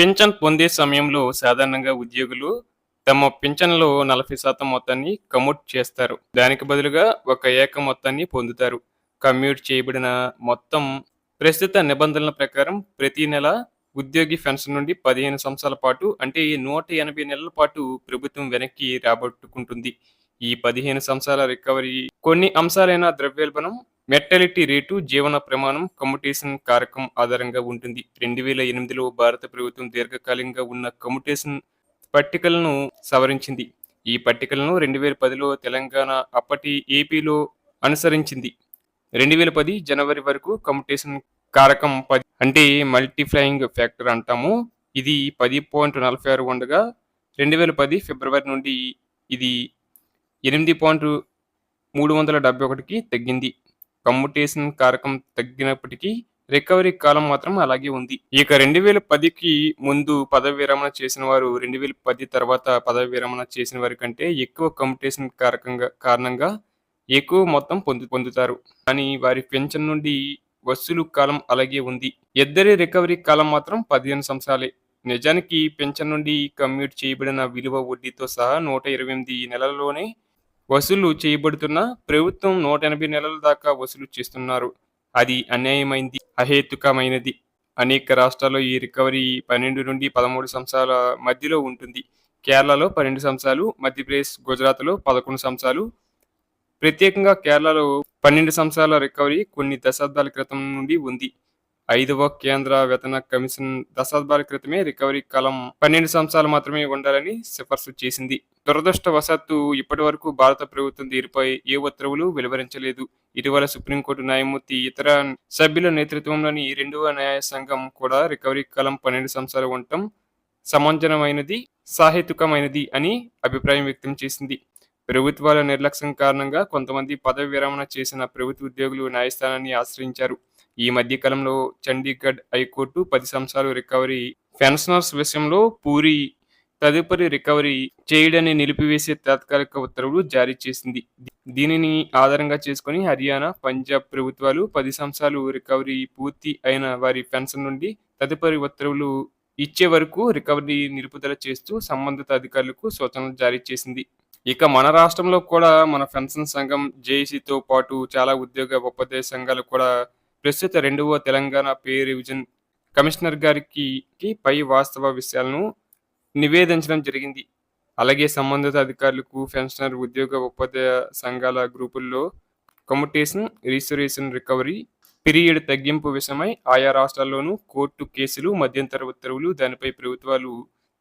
Pension పొందే సమయంలో సాధారణంగా ఉద్యోగులు తమ పింఛన్లో నలభై శాతం మొత్తాన్ని కమ్యూట్ చేస్తారు. దానికి బదులుగా ఒక ఏక మొత్తాన్ని పొందుతారు. కమ్యూట్ చేయబడిన మొత్తం ప్రస్తుత నిబంధనల ప్రకారం ప్రతి నెల ఉద్యోగి పెన్షన్ నుండి పదిహేను సంవత్సరాల పాటు అంటే నూట ఎనభై నెలల పాటు ప్రభుత్వం వెనక్కి రాబట్టుకుంటుంది. ఈ పదిహేను సంవత్సరాల రికవరీ కొన్ని అంశాలైన ద్రవ్యోల్బణం మెర్టాలిటీ రేటు జీవన ప్రమాణం కమ్యుటేషన్ కారకం ఆధారంగా ఉంటుంది. రెండు వేల ఎనిమిదిలో భారత ప్రభుత్వం దీర్ఘకాలికంగా ఉన్న కమ్యుటేషన్ పట్టికలను సవరించింది. ఈ పట్టికలను రెండు వేల పదిలో తెలంగాణ అప్పటి ఏపీలో అనుసరించింది. రెండు వేల పది జనవరి వరకు కమ్యుటేషన్ కారకం పది అంటే మల్టీఫ్లయింగ్ ఫ్యాక్టర్ అంటాము. ఇది పది పాయింట్ నలభై ఆరు ఉండగా రెండు వేల పది ఫిబ్రవరి నుండి ఇది ఎనిమిది పాయింట్ మూడు వందల డెబ్బై ఒకటికి తగ్గింది. కమ్యుటేషన్ కారకం తగ్గినప్పటికీ రికవరీ కాలం మాత్రం అలాగే ఉంది. ఇక రెండు వేల పదికి ముందు పదవి విరమణ చేసిన వారు రెండు వేల పది తర్వాత పదవి విరమణ చేసిన వారి కంటే ఎక్కువ కమ్యుటేషన్ కారకంగా కారణంగా ఎక్కువ మొత్తం పొందు పొందుతారు. కానీ వారి పెన్షన్ నుండి వసూలు కాలం అలాగే ఉంది. ఇద్దరి రికవరీ కాలం మాత్రం పదిహేను సంవత్సరాలే. నిజానికి పెన్షన్ నుండి కమ్యూట్ చేయబడిన విలువ వడ్డీతో సహా నూట ఇరవై ఎనిమిది నెలల్లోనే వసూలు చేయబడుతున్న ప్రభుత్వం నూట ఎనభై నెలల దాకా వసూలు చేస్తున్నారు. అది అన్యాయమైంది అహేతుకమైనది. అనేక రాష్ట్రాల్లో ఈ రికవరీ పన్నెండు నుండి పదమూడు సంవత్సరాల మధ్యలో ఉంటుంది. కేరళలో పన్నెండు సంవత్సరాలు మధ్యప్రదేశ్ గుజరాత్లో పదకొండు సంవత్సరాలు. ప్రత్యేకంగా కేరళలో పన్నెండు సంవత్సరాల రికవరీ కొన్ని దశాబ్దాల క్రితం నుండి ఉంది. ఐదవ కేంద్ర వేతన కమిషన్ దశాబ్దాల క్రితమే రికవరీ కాలం పన్నెండు సంవత్సరాలు మాత్రమే ఉండాలని సిఫార్సు చేసింది. దురదృష్టవశాత్తు ఇప్పటి వరకు భారత ప్రభుత్వం దీనిపై ఏ ఉత్తర్వులు వెలువరించలేదు. ఇటీవల సుప్రీంకోర్టు న్యాయమూర్తి ఇతర సభ్యుల నేతృత్వంలోని రెండవ న్యాయ సంఘం కూడా రికవరీ కాలం పన్నెండు సంవత్సరాలు ఉండటం సమంజనమైనది సాహేతుకమైనది అని అభిప్రాయం వ్యక్తం చేసింది. ప్రభుత్వాల నిర్లక్ష్యం కారణంగా కొంతమంది పదవి విరమణ చేసిన ప్రభుత్వ ఉద్యోగులు న్యాయస్థానాన్ని ఆశ్రయించారు. ఈ మధ్య కాలంలో చండీగఢ్ హైకోర్టు పది సంవత్సరాలు రికవరీ పెన్షనర్స్ విషయంలో పూరి తదుపరి రికవరీ చేయడాన్ని నిలిపివేసే తాత్కాలిక ఉత్తర్వులు జారీ చేసింది దీనిని ఆధారంగా చేసుకుని హర్యానా పంజాబ్ ప్రభుత్వాలు పది సంవత్సరాలు రికవరీ పూర్తి అయిన వారి పెన్షన్ నుండి తదుపరి ఉత్తర్వులు ఇచ్చే వరకు రికవరీ నిలుపుదల చేస్తూ సంబంధిత అధికారులకు సూచనలు జారీ చేసింది ఇక మన రాష్ట్రంలో కూడా మన పెన్షన్ సంఘం జేఏసీతో పాటు చాలా ఉద్యోగ ఉపాధ్యాయ సంఘాలు కూడా ప్రస్తుత రెండవ తెలంగాణ పే రివిజన్ కమిషనర్ గారికి పై వాస్తవ విషయాలను నివేదించడం జరిగింది. అలాగే సంబంధిత అధికారులకు పెన్షనర్ ఉద్యోగ ఉపాధ్యాయ సంఘాల గ్రూపుల్లో కమ్యుటేషన్ రిజిస్ట్రేషన్ రికవరీ పీరియడ్ తగ్గింపు విషయమై ఆయా రాష్ట్రాల్లోనూ కోర్టు కేసులు మధ్యంతర ఉత్తర్వులు దానిపై ప్రభుత్వాలు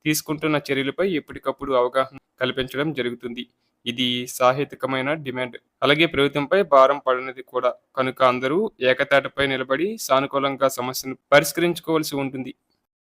తీసుకుంటున్న చర్యలపై ఎప్పటికప్పుడు అవగాహన కల్పించడం జరుగుతుంది. ఇది సాహిత్యకమైన డిమాండ్. అలాగే ప్రభుత్వంపై భారం పడినది కూడా. కనుక అందరూ ఏకతాటపై నిలబడి సానుకూలంగా సమస్యను పరిష్కరించుకోవాల్సి ఉంటుంది.